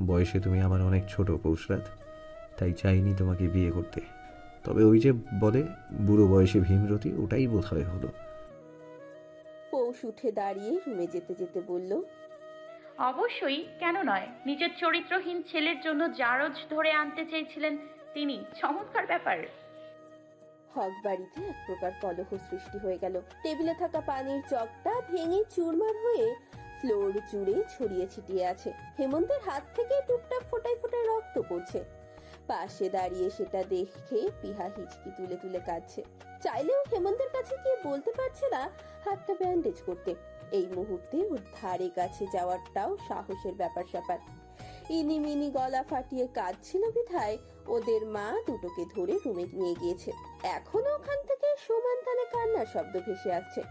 বয়সে তুমি আমার অনেক ছোট পৌষরাত তাই চাইনি তোমাকে বিয়ে করতে। তবে ওই যে বলে বুড়ো বয়সে ভীমরতি ওটাই বোধ হয় হলো। পৌষ উঠে দাঁড়িয়ে রুমে যেতে যেতে বলল অবশ্যই কেন নয়? নিজের চরিত্রহীন ছেলের জন্য জারজ ধরে আনতে চেয়েছিলেন তিনি। চমৎকার ব্যাপার। হক বাড়িতে এক প্রকার কলহ সৃষ্টি হয়ে গেল। টেবিলে থাকা পানির জগটা ভেঙে চুরমার হয়ে ফ্লোর জুড়ে ছড়িয়ে ছিটিয়ে আছে। হেমন্তের হাত থেকে টুকটাক ফোটায় ফোটায় রক্ত পড়ছে। পাশে দাঁড়িয়ে সেটা দেখে পিহা হিচকি তুলে তুলে কাঁদছে। চাইলেও হেমন্তের কাছে গিয়ে বলতে পারছে না, হাতটা ব্যান্ডেজ করতে। এই মুহূর্তে ওর ধারে কাছে যাওয়ারটাও সাহসের ব্যাপার স্যাপার। ইনিমিনি গলা ফাটিয়ে কাঁদছিল বিধায় ওদের মা দুটোকে ধরে রুমে নিয়ে গিয়েছে। এখনও ওখান থেকে সমান তালে কান্নার শব্দ ভেসে আসছে।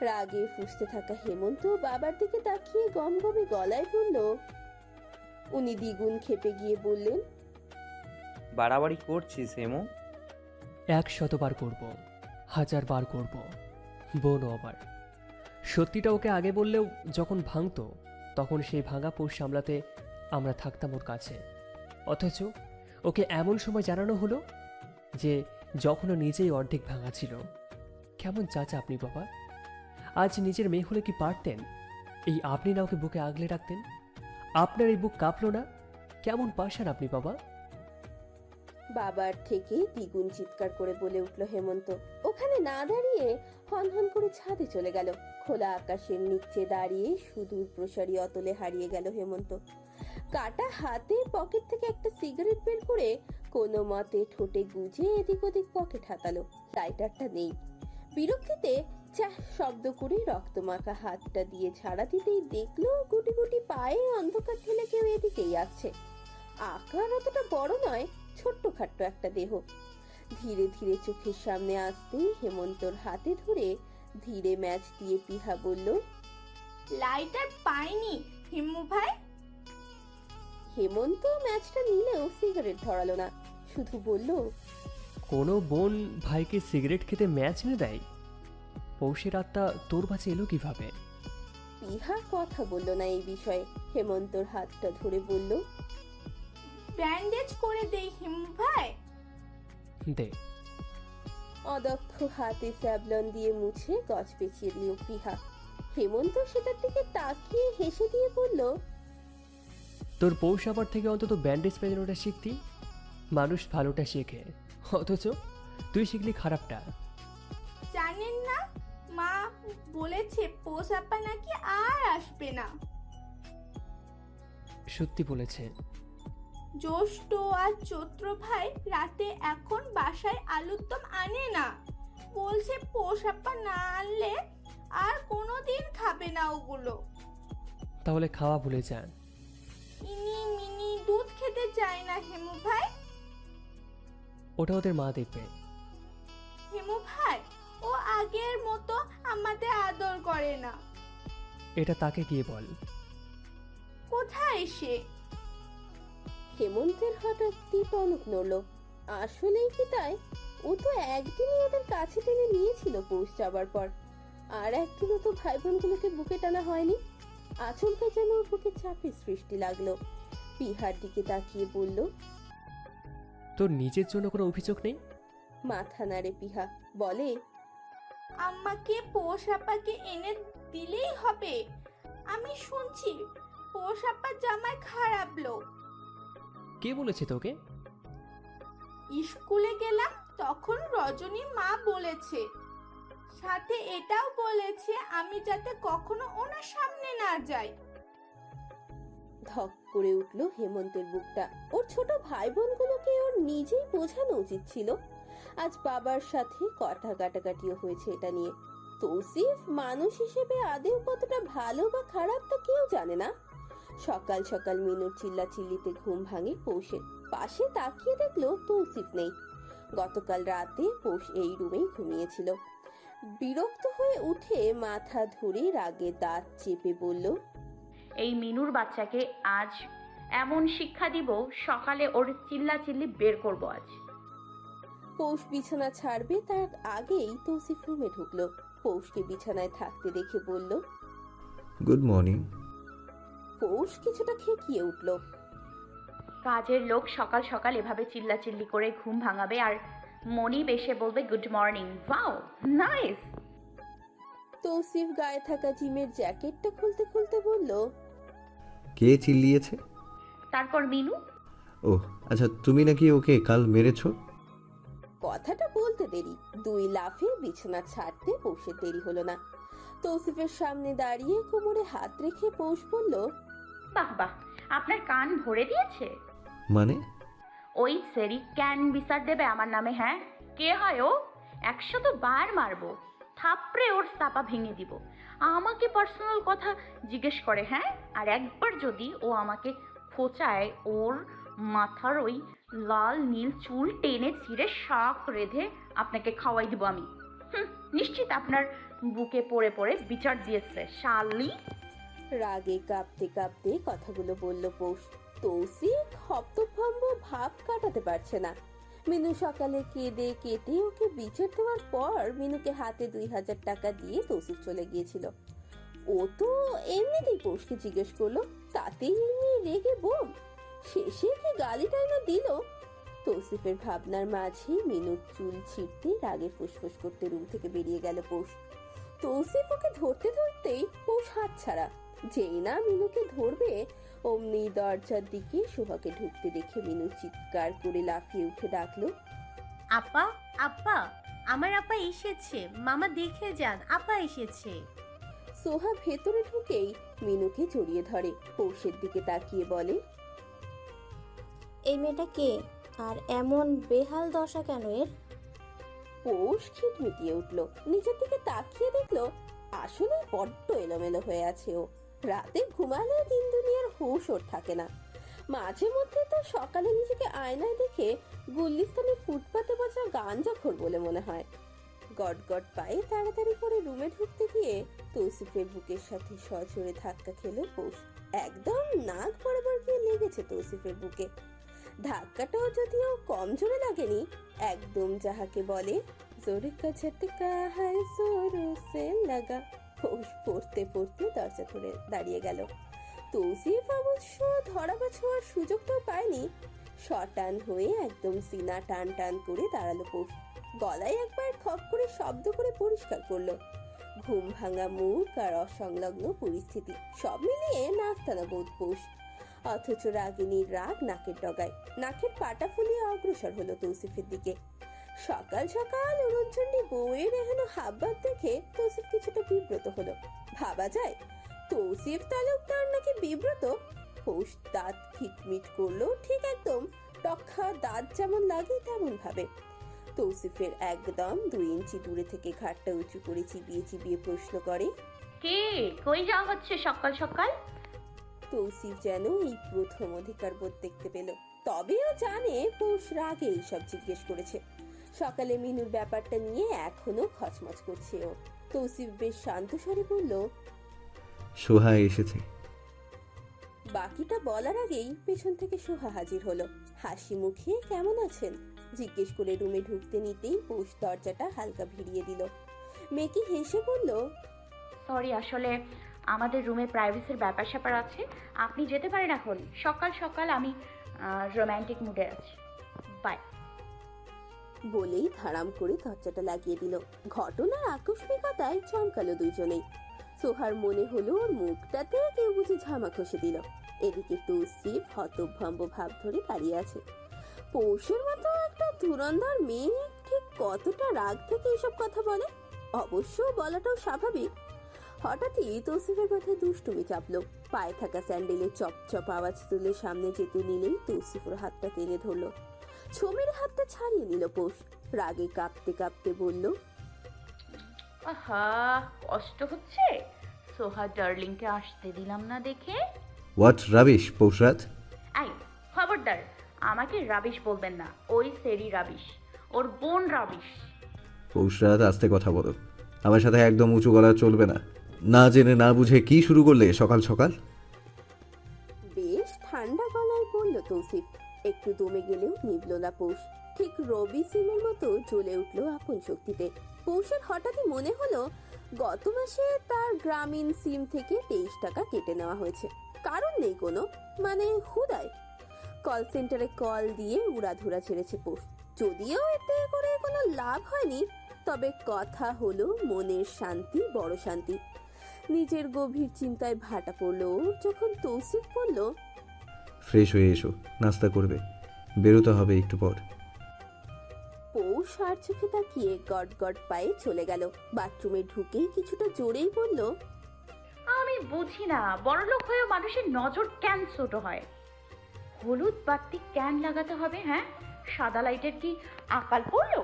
রাগে ফুসতে থাকা হেমন্ত বাবার দিকে তাকিয়ে গমগমে গলায় বলল উনি দ্বিগুণ খেপে গিয়ে বললেন বাড়াবাড়ি করছিস হেমু? এক শতবার করব হাজার বার করব বোনও আবার। সত্যিটা ওকে আগে বললেও যখন ভাঙতো তখন সেই ভাঙা পোষ সামলাতে আমরা থাকতাম ওর কাছে। অথচ ওকে এমন সময় জানানো হলো যে যখনও নিজেই অর্ধেক ভাঙা ছিল। কেমন চাচা আপনি বাবা? আজ নিজের মেয়ে হলে কি পারতেন? এই আপনি না ওকে বুকে আগলে রাখতেন? আপনার এই বুক কাঁপলো না? কেমন পাশান আপনি, বাবা? বাবার থেকে দ্বিগুণ চিৎকার করে বলে উঠল হেমন্ত। ওখানে না দাঁড়িয়ে হন হন করে ছাদে চলে গেল। খোলা আকাশের নিচে দাঁড়িয়ে সুদূর প্রসারী অতলে হারিয়ে গেল হেমন্ত। কাটা হাতে পকেট থেকে একটা সিগারেট বের করে কোনো মতে ঠোঁটে গুজে এদিক ওদিক পকেট হাতালো। লাইটারটা নেই। বিরক্তিতে চাহ শব্দ করে রক্তমাখা হাতটা দিয়ে ছাড়া দিতেই দেখল গুটি গুটি পায়ে অন্ধকার ঠেলে কেউ এদিকেই আসছে আকার অতটা বড় নয় ছোট্ট খাট্ট একটা দেহ। ধীরে ধীরে চোখের সামনে আসতেই হেমন্তর হাতে ধরে ধীরে ম্যাচ দিয়ে পিহা বলল লাইটার পাইনি হিম্মু ভাই? হেমন্ত ম্যাচটা নিলেও সিগারেট ধরালো না। শুধু বলল কোনো বোন ভাইকে সিগারেট খেতে ম্যাচ এনে দেয়? পৌষের আত্মা তোর কাছে এলো কীভাবে? পিহা কথা বলল না এই বিষয়ে। হেমন্তর হাতটা ধরে বলল ব্যান্ডেজ করে দেই হিম্মু ভাই। দে। অদক্ষ হাতে স্যাবলন দিয়ে মুছে গছ পেঁচিয়ে দিল পিহা হেমন্ত সেটার দিকে তাকিয়ে হেসে দিয়ে বলল তোর পৌষ আবার থেকে অন্তত ব্যান্ডেজ পেজানোটা শিখতি? মানুষ ভালোটা শেখে। অথচ তুই শিখলি খারাপটা। জানেন না বলেছে পোষ আপা নাকি আর আসবে না। সত্যি বলেছে। জ্যৈষ্ঠ আর চৈত্র ভাই রাতে এখন বাসায় আলুর দম আনে না। বলছে পোষ আপা না আনলে আর কোনোদিন খাবে না ওগুলো। তাহলে খাওয়া ভুলে যা ইনি মিনি দুধ খেতে চায় না হেমু ভাই। ওটা ওদের মা দেখবে। হেমু ভাই? ও আগের মতো আমাদের আদর করে না। এটা তাকে গিয়ে বল। কোথায় সে? হেমন্তের হঠাৎ টনক নড়ল। আসলেই কি তাই? ও তো একদিনই ওদের কাছে টেনে নিয়েছিল পৌষ যাবার পর। আর একদিনও তো ভাই বোনগুলোকে বুকে টানা হয়নি। আচমকা যেন ওর বুকে চাপের সৃষ্টি লাগল। পিহার দিকে তাকিয়ে বলল তোর নিজের জন্য কোনো অভিযোগ নেই? মাথা নাড়ে পিহা বলে আমাকে পোষ আপাকে এনে দিলেই হবে। আমি শুনছি পোষ আপার জামাই খারাপ লোক। কে বলেছে তোকে? স্কুলে গেলাম তখন রজনী মা বলেছে। সাথে এটাও বলেছে আমি যাতে কখনো ওনার সামনে না যাই। ধক করে উঠল হেমন্তের বুকটা। ওর ছোট ভাই বোনগুলোকে ওর নিজেই বোঝানো উচিত ছিল। আজ বাবার সাথে কথা কাটাকাটিও হয়েছে এটা নিয়ে। তৌসিফ মানুষ হিসেবে আদেও কতটা ভালো বা খারাপ তা কেউ জানে না। সকাল সকাল মিনুর চিল্লা চিল্লিতে ঘুম ভাঙে পৌষের। পাশে তাকিয়ে দেখল তৌসিফ নেই। গতকাল রাতে পৌষ এই রুমেই ঘুমিয়েছিল। বিরক্ত হয়ে উঠে মাথা ধরে রাগে দাঁত চেপে বলল, এই মিনুর বাচ্চাকে আজ এমন শিক্ষা দিব সকালে ওর চিল্লা চিল্লি বের করব আজ। পৌষ বিছানা ছাড়বে তার আগেই তৌসিফ রুমে ঢুকলো। পৌষকে বিছানায় থাকতে দেখে বলল গুড মর্নিং পৌষ কিছুটা খেকিয়ে উঠল। কাজের লোক সকাল সকাল এভাবে চিল্লাচিল্লি করে ঘুম ভাঙাবে আর মনি বেশে বলবে good morning wow nice Tousif গায়ে থাকা জিমের জ্যাকেটটা খুলতে খুলতে বলল কে চিল্লিয়েছে? তারপর মিনু? ও আচ্ছা তুমি নাকি ওকে কাল মেরেছো? কথাটা বলতে দেরি। দুই লাফে বিছানা ছাড়তে পৌষের দেরি হলো না। তৌসিফের সামনে দাঁড়িয়ে কোমরে হাত রেখে পৌষ বলল বাহ বাহ আপনার কান ভরে দিয়েছে? মানে? ওই সেরি ক্যান বিচার দেবে আমার নামে হ্যাঁ? কে হয় ও? একশো তো বার মারবো। থাপড়ে ওর চাপা ভেঙে দিব। আমাকে পার্সোনাল কথা জিজ্ঞেস করে হ্যাঁ? আর একবার যদি ও আমাকে খোঁচায় ওর মাথার ওই লাল নীল চুল টেনে ছিঁড়ে শাক রেধে আপনাকে খাওয়াই দিব আমি। নিশ্চিত আপনার বুকে পড়ে পড়ে বিচার দিয়েছে, শালি। রাগে কাঁপতে কাঁপতে কথাগুলো বলল পৌষ। তৌসিফ হপ্তভম্ব ভাব কাটাতে পারছে না। মিনু সকালে কেঁদে কেটে ওকে বিচার দেওয়ার পর মিনুকে হাতে দুই হাজার টাকা দিয়ে তৌসিফ চলে গিয়েছিল। ও তো এমনিতেই পৌষকে জিজ্ঞেস করল, তাতেই এমনি রেগে বোম শেষে কি গালিটাই না দিল? তৌসিফের ভাবনার মাঝে মিনুর চুল ছিঁড়তে রাগে ফুসফুস করতে রুম থেকে বেরিয়ে গেল পৌষ। তৌসিফ ওকে ধরতে ধরতেই পৌষ হাত ছাড়া। যেই না মিনুকে ধরবে অমনি দরজার দিকে সোহাকে ঢুকতে দেখে মিনু চিৎকার করে লাফিয়ে উঠে ডাকলো আপা আপা আমার আপা এসেছে। মামা দেখে যান আপা এসেছে। সোহা ভেতরে ঢুকেই মিনুকে জড়িয়ে ধরে। পৌষের দিকে তাকিয়ে বলে এই মেয়েটা কে? আর এমন বেহাল দশা কেন এর? পৌষ খিট মিটিয়ে উঠল নিচের দিকে তাকিয়ে দেখল আসলে বড্ড এলোমেলো হয়ে আছে ও। রাতে ঘুমালে দিন দুনিয়ার হুঁশ ওর থাকে না। মাঝে মধ্যে তো সকালে নিজেকে আয়নায় দেখে গুল্লিস্তানে ফুটপাতে বসা গাঞ্জাখোর বলে মনে হয়। গট গট পায়ে তাড়াতাড়ি করে রুমে ঢুকতে গিয়ে তৌসিফের বুকের সাথে সজোরে ধাক্কা খেলো পৌষ। একদম নাক বরাবর গিয়ে লেগেছে তৌসিফের বুকে। ধাক্কাটাও যদিও কম জোরে লাগেনি, একদম যাহাকে বলে, জোরে কা সে লাগা। পড়তে পড়তে দরজা ধরে দাঁড়িয়ে গেল। তৌসিফ অবশ্য ধরা বা ছোঁয়ার সুযোগটাও পায়নি। শটান হয়ে একদম সিনা টান টান করে দাঁড়াল পৌষ গলায় একবার খপ করে শব্দ করে পরিষ্কার করল। ঘুম ভাঙা মুখ আর অসংলগ্ন পরিস্থিতি, সব মিলিয়ে নাস্তানা বোধ পৌষ অথচ রাগিনীর রাগ নাকের ডগায়। নাকের পাটা ফুলিয়ে অগ্রসর হলো তৌসিফের দিকে। সকাল সকাল অরুণচন্ডী বউয়ের এহেন হাবভাব দেখে তৌসিফ কিছুটা বিব্রত হলো। ভাবা যায়, তৌসিফ তালুকদার নাকি বিব্রত? পৌষ দাঁত খিটমিট করল ঠিক একদম টক্ষা দাঁত যেমন লাগে তেমন ভাবে তৌসিফের একদম দুই ইঞ্চি দূরে থেকে ঘাটটা উঁচু করে চিবিয়ে চিবিয়ে প্রশ্ন করে, কে, কই যাওয়া হচ্ছে সকাল সকাল? তৌসিফ যেন এই প্রথম অধিকার বোধ দেখতে পেল। তবেও জানে পৌষ রাগে এইসব জিজ্ঞেস করেছে। সকালে মিনুর ব্যাপারটা নিয়ে এখনও খচমচ করছে ও। তৌসিফ বেশ শান্ত স্বরে বলল সোহা এসেছে। বাকিটা বলার আগেই পেছন থেকে সোহা হাজির হলো। হাসি মুখে কেমন আছেন? জিজ্ঞেস করে রুমে ঢুকতে নিতেই পৌষ দরজাটা হালকা ভিড়িয়ে দিল। মেকি হেসে বলল সরি আসলে আমাদের রুমে প্রাইভেসির ব্যাপার স্যাপার আছে। আপনি যেতে পারেন এখন। সকাল সকাল আমি রোম্যান্টিক মুডে আছি। বাই বলেই ধারাম করে দরজাটা লাগিয়ে দিল। ঘটনার আকস্মিকতায় চমকালো দুজনেই। সোহার মনে হলো ওর মুখটাতে কেউ বুঝি ঝামা খসে দিল। এদিকে তৌসিফ হতভম্ব ভাব ধরে দাঁড়িয়ে আছে। পৌষের মতো একটা ধুরন্ধর মেয়ে ঠিক কতটা রাগ থেকে এসব কথা বলে? অবশ্য বলাটাও স্বাভাবিক। হঠাৎই তৌসিফের মাথায় দুষ্টুমি চাপলো। পায়ে থাকা স্যান্ডেলের চপ চপ আওয়াজ তুলে সামনে যেতে নিলেই তৌসিফ ওর হাতটা টেনে ধরলো। ছমির হাতটা ছাড়িয়ে নিল পৌষ। রাগে কাঁপতে কাঁপতে বলল আহা কষ্ট হচ্ছে? সোহা ডার্লিংকে আসতে দিলাম না দেখে? What rubbish পৌষরাত? আই খবরদার আমাকে রাবিশ বলবেন না। ওই সেরি রাবিশ ওর বোন রাবিশ পৌষরাত আস্তে কথা বলো। আমার সাথে একদম উঁচু গলা চলবে না। না জেনে না বুঝে কি শুরু করলে সকাল সকাল? বেশ ঠান্ডা গলায় বলল তৌসিফ একটু দমে গেলেও নিবল না পৌষ। ঠিক রবি সিমের মতো জ্বলে উঠল আপন শক্তিতে। পৌষের হঠাৎই মনে হলো, গত মাসে তার গ্রামীণ সিম থেকে তেইশ টাকা কেটে নেওয়া হয়েছে। কারণ নেই কোনো মানে হুদায়। কল সেন্টারে কল দিয়ে উড়াধুরা ছেড়েছে পোস্ট যদিও এতে করে কোনো লাভ হয়নি, তবে কথা হলো মনের শান্তি, বড় শান্তি। নিজের গভীর চিন্তায় ভাটা পড়ল ওর যখন তৌসিফ বলল ফ্রেশ হয়ে এসো নাস্তা করবে। বেরোতে হবে একটু পর। পৌষ আর চোখে তাকিয়ে গট গট পায়ে চলে গেল। বাথরুমে ঢুকেই কিছুটা জোরেই বলল আমি বুঝি না বড়লোক হয়েও মানুষের নজর কেন ছোট হয়? হলুদ বাতি কেন লাগাতে হবে হ্যাঁ? সাদা লাইটের কি আকাল পড়ল?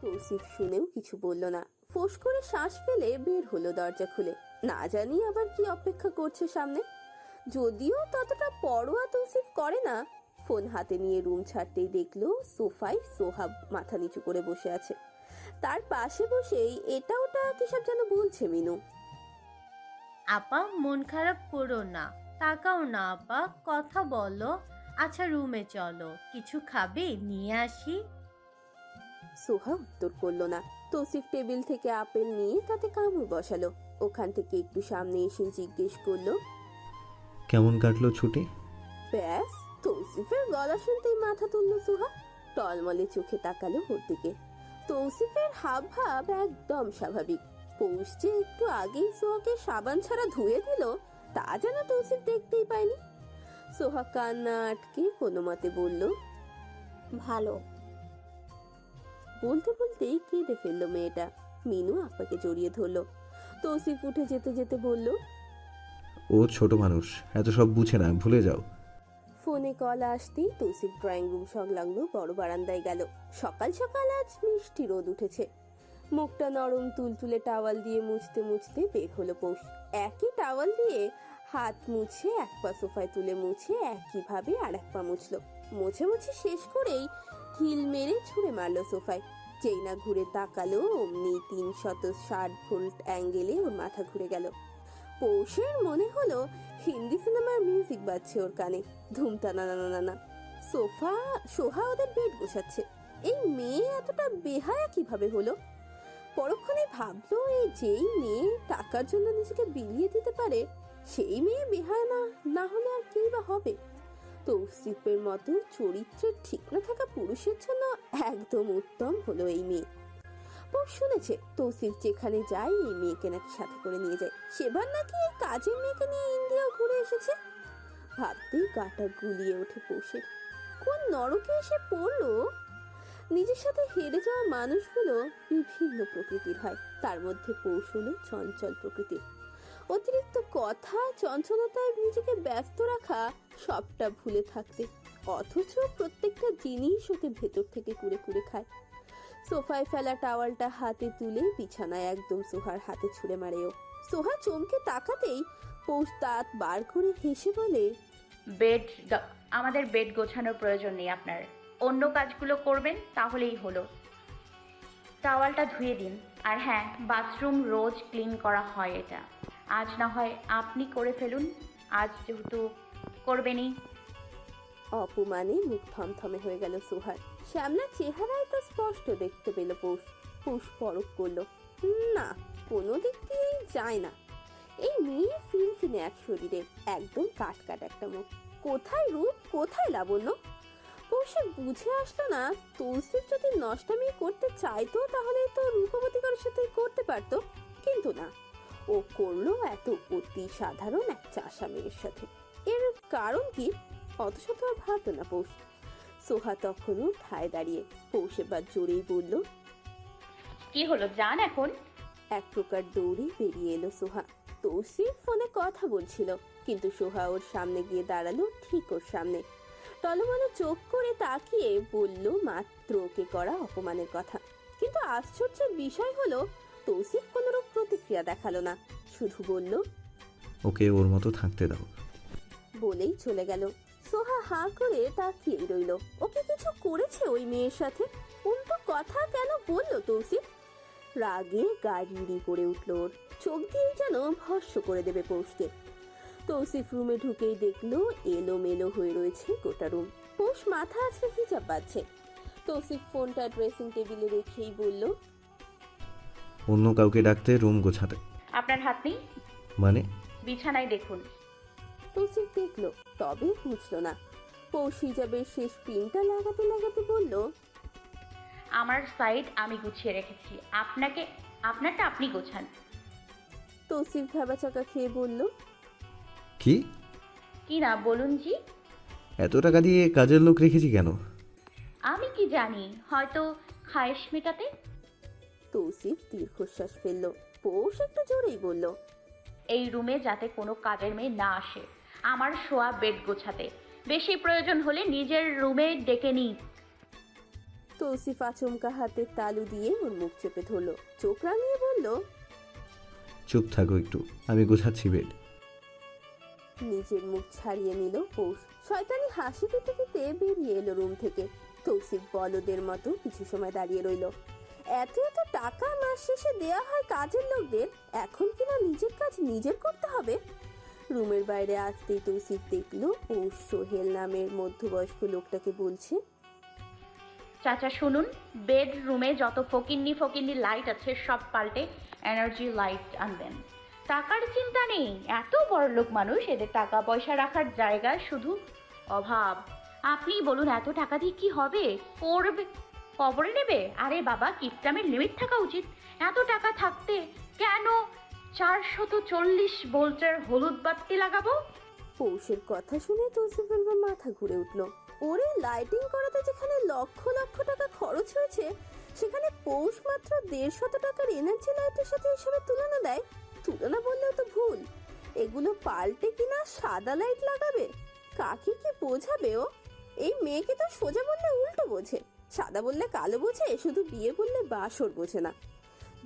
তৌসিফ শুনেও কিছু বলল না। ফোঁস করে শ্বাস ফেলে বের হলো দরজা খুলে। না জানি আবার কি অপেক্ষা করছে সামনে। যদিও ততটা পরোয়া তৌসিফ করে না ফোন হাতে নিয়ে রুম ছাড়তেই দেখল সোফায় সোহাব মাথা নিচু করে বসে আছে। তার পাশে বসেই এটা ওটা কিসব যেন বলছে মিনু। আপা মন খারাপ করো না তাকাও না আপা কথা বলো। আচ্ছা রুমে চলো কিছু খাবে নিয়ে আসি। সোহা উত্তর করল না। তৌসিফ টেবিল থেকে আপেল নিয়ে তাতে কামড় বসালো। ওখান থেকে একটু সামনে এসে জিজ্ঞেস করল কেমন কাটলো ছুটি? ব্যাস তৌসিফের গলা শুনতেই মাথা তুললো সুহা। টলমলে চোখে তাকালো ওর দিকে তৌসিফের হাব ভাব একদম স্বাভাবিক। পৌষ যে একটু আগেই সোহাকে সাবান ছাড়া ধুয়ে দিল তা যেন তৌসিফ দেখতেই পায়নি। সোহা কান্না আটকে কোনো মতে বলল ভালো। বলতে বলতেই কেঁদে ফেলল মেয়েটা। মিনু আপাকে জড়িয়ে ধরলো। তৌসিফ উঠে যেতে যেতে বলল ও ছোট মানুষ এত সব বুঝে না ভুলে যাও। ফোনে কল আসতেই তৌসিফ ড্রয়িং রুম সংলগ্ন বড় বারান্দায় গেল। সকাল সকাল আজ মিষ্টি রোদ উঠেছে। মুখটা নরম তুলতুলে টাওয়াল দিয়ে মুছতে মুছতে বের হলো পৌষ। একই টাওয়াল দিয়ে হাত মুছে এক পা সোফায় তুলে মুছে একইভাবে আর এক পা মুছলো। মুছে মুছে শেষ করেই হিল মেরে ছুঁড়ে মারলো সোফায়। যেই না ঘুরে তাকালো, অমনি তিন শত ষাট ভোল্ট অ্যাঙ্গেলে ওর মাথা ঘুরে গেল। পৌষের মনে হলো, হিন্দি সিনেমার মিউজিক বাজছে ওর কানে। ধুমটা না না না না। সোফা, সোহা ওদের বেড গোছাচ্ছে। এই মেয়ে এতটা বেহায়া কীভাবে হলো? পরক্ষণে ভাবলো, এই যেই মেয়ে টাকার জন্য নিজেকে বিলিয়ে দিতে পারে, সেই মেয়ে বেহায়া না না হলে আর কেই বা হবে? তৌসিফের মতো চরিত্রের ঠিক না থাকা পুরুষের জন্য একদম উত্তম হলো এই মেয়ে। পর শুনেছে তৌসিফ যেখানে যায় এই মেয়েকে নাকি সাথে করে নিয়ে যায়। সেবার নাকি এই কাজের মেয়েকে নিয়ে ইন্ডিয়াও ঘুরে এসেছে? ভাবতেই গাটা গুলিয়ে ওঠে পৌষের কোন নরকে এসে পড়ল? নিজের সাথে হেরে যাওয়া মানুষগুলো বিভিন্ন প্রকৃতির হয়। তার মধ্যে পৌষ চঞ্চল প্রকৃতির। অতিরিক্ত কথা, চঞ্চলতায় নিজেকে ব্যস্ত রাখা সবটা ভুলে থাকতে। অথচ প্রত্যেকটা জিনিস ওকে ভেতর থেকে কুড়ে কুড়ে খায়। সোফায় ফেলা টাওয়ালটা হাতে তুলে বিছানায় একদম সোহার হাতে ছুঁড়ে মারে ও। সোহা চমকে তাকাতেই পৌষ বার করে হেসে বলে, বেড আমাদের বেড গোছানোর প্রয়োজন নেই আপনার। অন্য কাজগুলো করবেন, তাহলেই হলো। টাওয়ালটা ধুয়ে দিন। আর হ্যাঁ বাথরুম রোজ ক্লিন করা হয় এটা। আজ না হয় আপনি করে ফেলুন। আজ যেহেতু করবেনই। অপমানে মুখ থমথমে হয়ে গেল সোহার। শ্যামলা চেহারায় তো স্পষ্ট দেখতে পেল পৌষ। পৌষ পরক করল, না, কোনো দিক দিয়েই যায় না। এই মেয়ে ফিনফিনে এক শরীরে, একদম কাট কাট একটা মুখ। কোথায় রূপ, কোথায় লাবণ্য? পৌষে বুঝে আসলো না তৌসিফ যদি নষ্টামি করতে চাইতো, তাহলে তো রূপবতীকার সাথে করতে পারতো। কিন্তু না, ও করল এত অতি সাধারণ এক চাষা মেয়ের সাথে। এর কারণ কি? অত শত আর ভাবতো না পৌষ। সোহা তখনও ঠায় দাঁড়িয়ে পৌষ এবার জোরেই বলল কি হলো যান এখন। এক প্রকার দৌড়ে বেরিয়ে এলো সোহা। তৌসিফ ফোনে কথা বলছিল কিন্তু সোহা ওর সামনে গিয়ে দাঁড়াল ঠিক ওর সামনে। টলমলো চোখ করে তাকিয়ে বলল মাত্র ওকে করা অপমানের কথা। কিন্তু আশ্চর্যের বিষয় হলো তৌসিফ কোনোরূপ প্রতিক্রিয়া দেখাল না। শুধু বলল ওকে ওর মতো থাকতে দাও। বলেই চলে গেল। সোহা হা করে তাকিয়েই রইল। ওকে কিছু করেছে ওই মেয়ের সাথে? উল্টো কথা কেন বলল তৌসিফ রাগে গাড়ি করে উঠল ওর। চোখ দিয়ে যেন ভস্য করে দেবে পৌষকে। তৌসিফ রুমে ঢুকেই দেখল এলোমেলো হয়ে রয়েছে গোটা রুম। পৌষ মাথা আছে হিজাব বাজছে তৌসিফ ফোনটা ড্রেসিং টেবিলে রেখেই বলল অন্য কাউকে ডাকতে রুম গোছাতে। আপনার হাত নেই? মানে? বিছানায় দেখুন। তৌসিফ দেখল তবে বুঝলো না। পৌষ হিজাবের শেষ পিনটা লাগাতে লাগাতে বলল আমার সাইড আমি গুছিয়ে রেখেছি। আপনাকে আপনারটা আপনি গোছান। তৌসিফ ভেবাচাকা খেয়ে বলল কি? কি না বলুন জি। এত টাকা দিয়ে কাজের লোক রেখেছি কেন? আমি কি জানি হয়তো খায়েশ মেটাতে? তৌসিফ দীর্ঘশ্বাস ফেলল পৌষ একটু জোরেই বলল এই রুমে যাতে কোনো কাজের মেয়ে না আসে। আমার শোয়া বেড গোছাতে। বেশি প্রয়োজন হলে নিজের রুমে ডেকে নিই। তৌসিফ আচমকা হাতের তালু দিয়ে ওর মুখ চেপে ধরল। চোখ রাঙিয়ে বলল চুপ থাকো একটু আমি গোছাচ্ছি বেড। নিজের মুখ ছাড়িয়ে নিল পৌষ। শয়তানি হাসি দিতে দিতে বেরিয়ে এলো রুম থেকে। তৌসিফ বলদের মতো কিছু সময় দাঁড়িয়ে রইল। এত এত টাকা মাস শেষে দেয়া হয় কাজের লোকদের এখন কিনা নিজের কাজ নিজের করতে হবে? রুমের বাইরে আসতেই তৌসিফ দেখল পৌষ সোহেল নামের মধ্যবয়স্ক লোকটাকে বলছে। চাচা, শুনুন, বেডরুমে যত ফকিন্নি ফকিন্নি লাইট আছে, সব পাল্টে এনার্জি লাইট আনবেন। টাকার চিন্তা নেই, এত বড় লোক মানুষ, এদের টাকা পয়সা রাখার জায়গা শুধু অভাব। আপনি বলুন, এত টাকা দিয়ে কি হবে? করবে, কবরে নেবে? আরে বাবা, কিপটামের লিমিট থাকা উচিত। এত টাকা থাকতে কেন চারশত চল্লিশ ভোল্টের হলুদ বাতি লাগাবো? পৌষের কথা শুনে তৌসিফের বা মাথা ঘুরে উঠল। ওরে লাইটিং করাতে যেখানে লক্ষ লক্ষ টাকা খরচ হয়েছে, সেখানে পৌষ মাত্র দেড়শত টাকার এনার্জি লাইটের সাথে হিসাবে তুলনা দেয়? তুলনা বললেও তো ভুল। এগুলো পাল্টে কিনা সাদা লাইট লাগাবে? কাকে কি বোঝাবে ও? এই মেয়েকে তো সোজা বললে উল্টো বোঝে, সাদা বললে কালো বোঝে, শুধু বিয়ে বললে বাসর বোঝে না।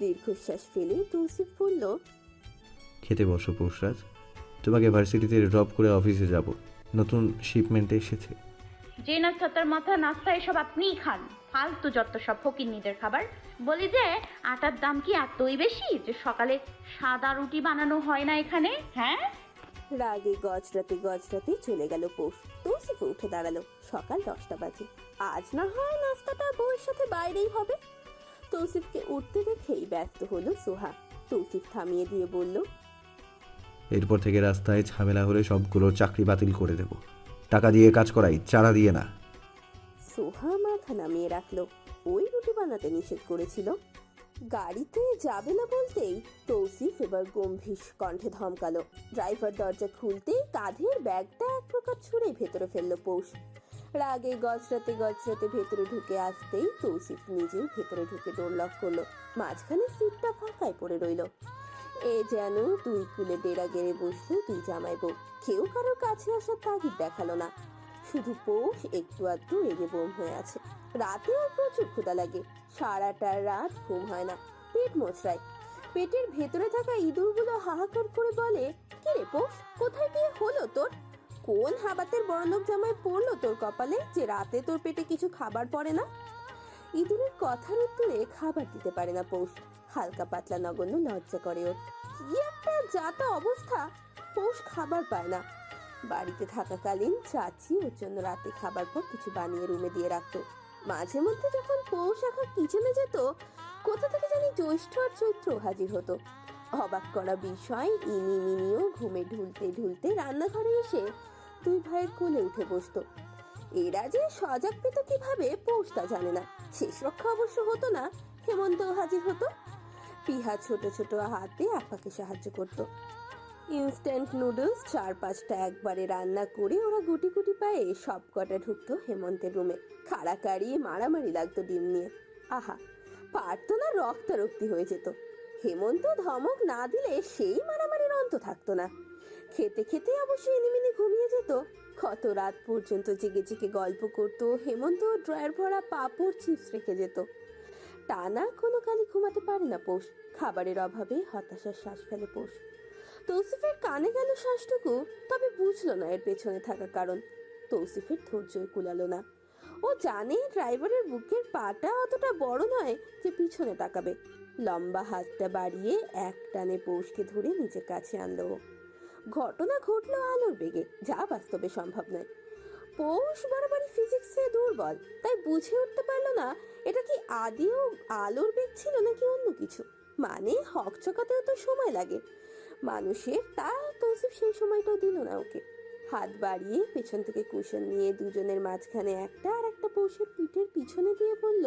দীর্ঘশ্বাস ফেলে তৌসিফ বলল খেতে বসো পৌষরাজ তোমাকে ভার্সিটিতে ড্রপ করে অফিসে যাব। নতুন শিপমেন্টে এসেছে। যে নাস্তা তার মাথা নাস্তা এসব আপনিই খান। ফালতু যত সব ফকিন্নিদের খাবার। বলি যে আটার দাম কি এতই বেশি যে সকালে সাদা রুটি বানানো হয় না এখানে? হ্যাঁ? রাগে গজরাতে গজরাতে চলে গেল পৌষ তৌসিফ উঠে দাঁড়াল। সকাল দশটা বাজে। আজ না হয় নাস্তাটা বউয়ের সাথে বাইরেই হবে। তৌসিফকে উঠতে দেখেই ব্যস্ত হলো সোহা। তৌসিফ থামিয়ে দিয়ে বলল এরপর থেকে রাস্তায় ঝামেলা হলে সবগুলো চাকরি বাতিল করে দেব। টাকা দিয়ে কাজ করাই, চারা দিয়ে না। সোহা মাথা নামিয়ে রাখল। ওই রুটি বানাতে নিষেধ করেছিল। গাড়িতে যাবে না বলতেই তৌসিফ এবার গম্ভীর কণ্ঠে ধমকালো। ড্রাইভার দরজা খুলতেই কাঁধের ব্যাগটা এক প্রকার ছুঁড়ে ভেতরে ফেলল পৌষ। রাগে গজরাতে গজরাতে ভেতরে ঢুকে আসতেই তৌসিফ নিজেও ভেতরে ঢুকে ডোর লক করল। মাঝখানে সিটটা ফাঁকায় পড়ে রইল। এ যেন দুই কুলে ডেরা গেড়ে বসল দুই জামাই বউ। কেউ কারোর কাছে আসার তাগিদ দেখাল না। শুধু পৌষ একটু আধটু রেগে বোম হয়ে আছে। রাতে প্রচুর ক্ষুদা লাগে। সারাটা রাত ঘুম হয় না। পেট মোচড়ায়। পেটের ভেতরে থাকা ইঁদুরগুলো হাহাকার করে বলে, কি রে পৌষ, কোথায় বিয়ে হলো তোর? কোন হাবাতের বড়লোক জামাই পড়ল তোর কপালে যে রাতে তোর পেটে কিছু খাবার পড়ে না? ইঁদুরের কথার উত্তরে খাবার দিতে পারে না পৌষ। হালকা পাতলা নগণ্য লজ্জা করে ওর কি একটা যাতা অবস্থা। পৌষ খাবার পায় না। বাড়িতে থাকাকালীন চাচি ওর জন্য রাতে খাবার পর কিছু বানিয়ে রুমে দিয়ে রাখতো। মাঝে মধ্যে যখন পৌষ একা কিচেনে যেত, কোথা থেকে জানি জ্যৈষ্ঠ আর চৈত্র হাজির হতো। অবাক করা বিষয়, ইনি মিনিও ঘুমে ঢুলতে ঢুলতে রান্নাঘরে এসে দুই ভাইয়ের কোলে উঠে বসতো। এরা যে সজাগ পেত কীভাবে, পৌষ তা জানে না। শেষ রক্ষা অবশ্য হতো না হেমন্ত হাজির হতো। পিহা ছোট ছোট হাতে আপাকে সাহায্য করতো। ইনস্ট্যান্ট নুডলস চার পাঁচটা একবারে রান্না করে ওরা গুটি গুটি পায়ে সব কটা ঢুকতো হেমন্তের রুমে। কাড়াকাড়ি মারামারি লাগতো ডিম নিয়ে। আহা পারতো না রক্তারক্তি হয়ে যেত। হেমন্ত ধমক না দিলে সেই মারামারির অন্ত থাকতো না। খেতে খেতে অবশ্য এনিমিনি ঘুমিয়ে যেত। কত রাত পর্যন্ত জেগে জেগে গল্প করতো, হেমন্ত ড্রয়ার ভরা পাপড় চিপস রেখে যেত। টানা কোনো কালি ঘুমাতে পারে না পোষ। খাবারের অভাবে হতাশার শ্বাস ফেলে পোষ। তৌসিফের কানে গেল শ্বাসটুকু, তবে বুঝলো না এর পেছনে থাকা কারণ। তৌসিফের ধৈর্যই কুলালো না। ও জানে ড্রাইভারের বুকের পাটা অতটা বড় নয় যে পিছনে তাকাবে। লম্বা হাতটা বাড়িয়ে এক টানে পৌষকে ধরে নিজের কাছে আনলো। ঘটনা ঘটলো আলোর বেগে, যা বাস্তবে সম্ভব নয়। পৌষ বারবারই ফিজিক্সে দুর্বল, তাই বুঝে উঠতে পারল না, এটা কি আদিও আলোর বেগ ছিল নাকি অন্য কিছু? মানে হক চকাতেও তো সময় লাগে। মানুষের তা তৌসিফ সেই সময়টাও দিল না ওকে। হাত বাড়িয়ে পেছন থেকে কুশন নিয়ে দুজনের মাঝখানে একটা আর একটা পৌষের পিঠের পিছনে দিয়ে বলল